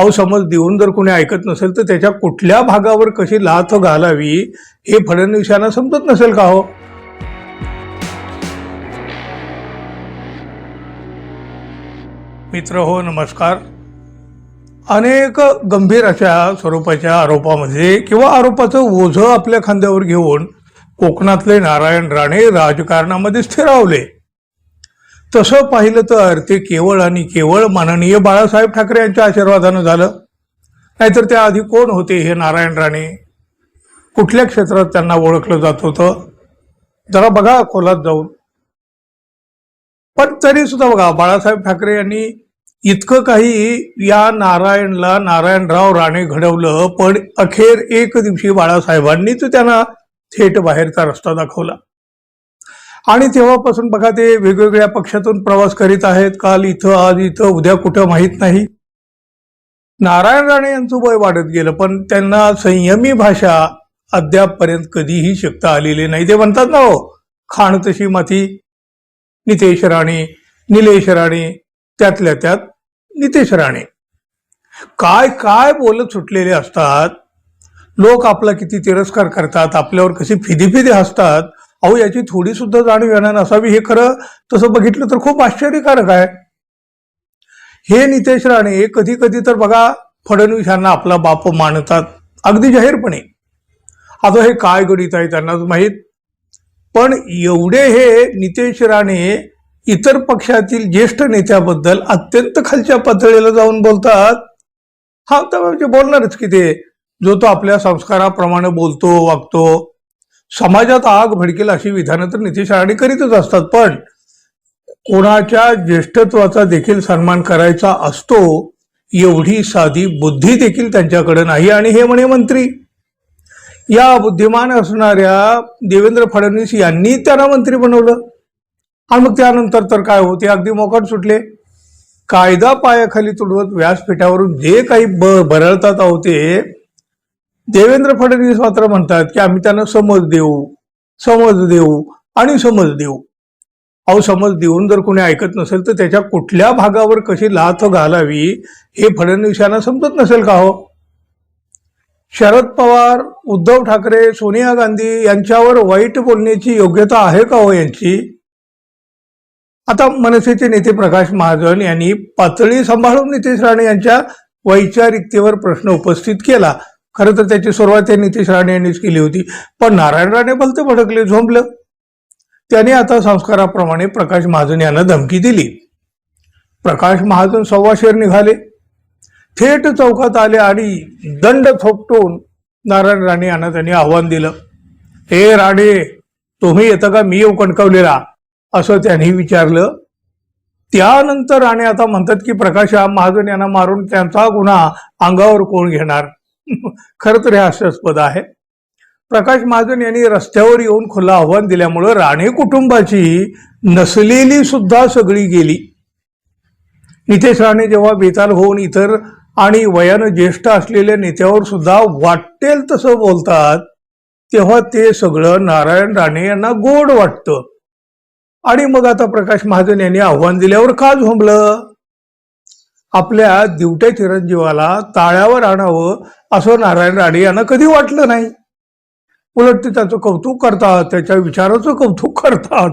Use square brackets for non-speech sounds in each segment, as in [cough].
अहो समज देऊन जर कोणी ऐकत नसेल तर त्याच्या कुठल्या भागावर कशी लाथ घालावी हे फडणवीसांना समजत नसेल का हो? मित्र हो नमस्कार. अनेक गंभीर अशा स्वरूपाच्या आरोपामध्ये किंवा आरोपाचं ओझं आपल्या खांद्यावर घेऊन कोकणातले नारायण राणे राजकारणामध्ये स्थिरावले. तसं पाहिलं तर ते केवळ आणि केवळ माननीय बाळासाहेब ठाकरे यांच्या आशीर्वादानं झालं. नाहीतर त्या आधी कोण होते हे नारायण राणे? कुठल्या क्षेत्रात त्यांना ओळखलं जात होतं? जरा बघा खोलात जाऊन. पण तरी सुद्धा बघा बाळासाहेब ठाकरे यांनी इतकं काही या नारायणला नारायणराव राणे घडवलं पण अखेर एक दिवशी बाळासाहेबांनीच त्यांना थेट बाहेरचा रस्ता दाखवला. आणि तेव्हापासून बघा ते वेगवेगळ्या पक्षातून प्रवास करीत आहेत. काल इथं आज इथं उद्या कुठं माहीत नाही. नारायण राणे यांचं वय वाढत गेलं पण त्यांना संयमी भाषा अद्यापपर्यंत कधीही शिकता आलेली नाही. ते म्हणतात ना हो खाण तशी माती नितेश राणे निलेश राणे त्यातल्या त्यात नितेश राणे. काय काय बोलत सुटलेले असतात? लोक आपला किती तिरस्कार करतात आपल्यावर कशी फिदी फिदी हसतात? अहो याची थोडी सुद्धा जाणीव येणार नसावी हे खरं. तसं बघितलं तर खूप आश्चर्यकारक आहे. हे नितेश राणे कधी कधी तर बघा फडणवीस यांना आपला बाप मानतात अगदी जाहीरपणे. आता हे काय गणित आहे त्यांनाच माहीत. पण एवढे हे नितेश राणे इतर पक्षातील ज्येष्ठ नेत्याबद्दल अत्यंत खालच्या पातळीला जाऊन बोलतात. हा तर म्हणजे बोलणारच की ते. जो तो आपल्या संस्काराप्रमाणे बोलतो वागतो समाजात आग भडकेल अशी विधानं तर नितेश राणे करीतच असतात पण कोणाच्या ज्येष्ठत्वाचा देखील सन्मान करायचा असतो एवढी साधी बुद्धी देखील त्यांच्याकडे नाही. आणि हे म्हणे मंत्री या बुद्धिमान असणाऱ्या देवेंद्र फडणवीस यांनी त्यांना मंत्री बनवलं. आणि मग त्यानंतर तर काय होते? अगदी मोकाट सुटले. कायदा पायाखाली तुडवत व्यासपीठावरून जे काही ब बरळतात आहोत ते देवेंद्र फडणवीस मात्र म्हणतात की आम्ही त्यांना समज देऊ समज देऊ आणि समज देऊ. अहो समज देऊन जर कोणी ऐकत नसेल तर त्याच्या कुठल्या भागावर कशी लाथ घालावी हे फडणवीस यांना समजत नसेल का हो? शरद पवार उद्धव ठाकरे सोनिया गांधी यांच्यावर वाईट बोलण्याची योग्यता आहे का हो यांची? आता मनसेचे नेते प्रकाश महाजन यांनी पातळी सांभाळून नितेश राणे यांच्या वैचारिकतेवर प्रश्न उपस्थित केला. खरं तर त्याची सुरुवात त्या नितीश राणे यांनीच केली होती. पण नारायण राणे भलते भडकले झोंबलं. त्याने आता संस्काराप्रमाणे प्रकाश महाजन यांना धमकी दिली. प्रकाश महाजन सव्वाशेर निघाले. थेट चौकात आले आणि दंड थोपटून नारायण राणे यांना त्यांनी आव्हान दिलं. हे राणे तुम्ही येतं का? मी येऊ कणकवलेला. असं त्यांनी विचारलं. त्यानंतर राणे आता म्हणतात की प्रकाश महाजन यांना मारून त्यांचा गुन्हा अंगावर कोण घेणार? खरं तर हे हास्यास्पद आहे. प्रकाश महाजन यांनी रस्त्यावर येऊन खुलं आव्हान दिल्यामुळं राणे कुटुंबाची नसलेली सुद्धा सगळी गेली. नितेश राणे जेव्हा बेताल होऊन इतर आणि वयानं ज्येष्ठ असलेल्या नेत्यावर सुद्धा वाटेल तसं बोलतात तेव्हा ते सगळं नारायण राणे यांना गोड वाटतं. आणि मग आता प्रकाश महाजन यांनी आव्हान दिल्यावर का झोंबलं? आपल्या दिवट्या चिरंजीवाला ताळ्यावर आणावं असं नारायण राणे यांना कधी वाटलं नाही. उलट ते त्याचं कौतुक करतात त्याच्या विचाराचं कौतुक करतात.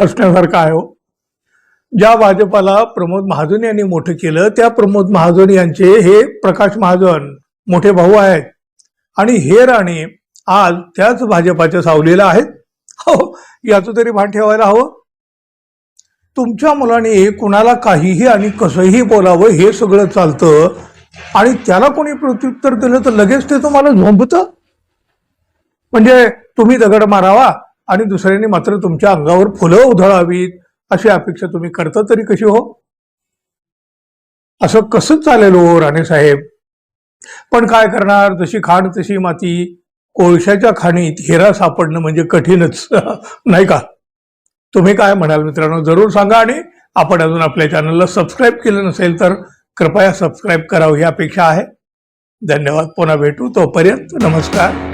हसण्यासारखं आहे हो. ज्या भाजपाला प्रमोद महाजन यांनी मोठं केलं त्या प्रमोद महाजन यांचे हे प्रकाश महाजन मोठे भाऊ आहेत. आणि हे राणे आज त्याच भाजपाच्या सावलीला आहेत. हो याचं तरी भान ठेवायला हवं. तुमच्या मुलाने कुणाला काहीही आणि कसंही बोलावं हे सगळं चालतं. आणि त्याला कोणी प्रत्युत्तर दिलं तर लगेच ते तुम्हाला झोंबतं? म्हणजे तुम्ही दगड मारावा आणि दुसऱ्यांनी मात्र तुमच्या अंगावर फुलं उधळावीत अशी अपेक्षा तुम्ही करता तरी कशी हो? असं कसं चालेल हो राणे साहेब? पण काय करणार? जशी खाण तशी माती कोळशाच्या खाणीत हिरा सापडणं म्हणजे कठीणच. [laughs] नाही का? तुम्ही काय म्हणाल मित्रांनो जरूर सांगा आणि आपण अजून आपल्या चॅनलला सबस्क्राईब केलं नसेल तर कृपया सबस्क्राईब करावं ही अपेक्षा आहे. धन्यवाद. पुन्हा भेटू. तोपर्यंत नमस्कार.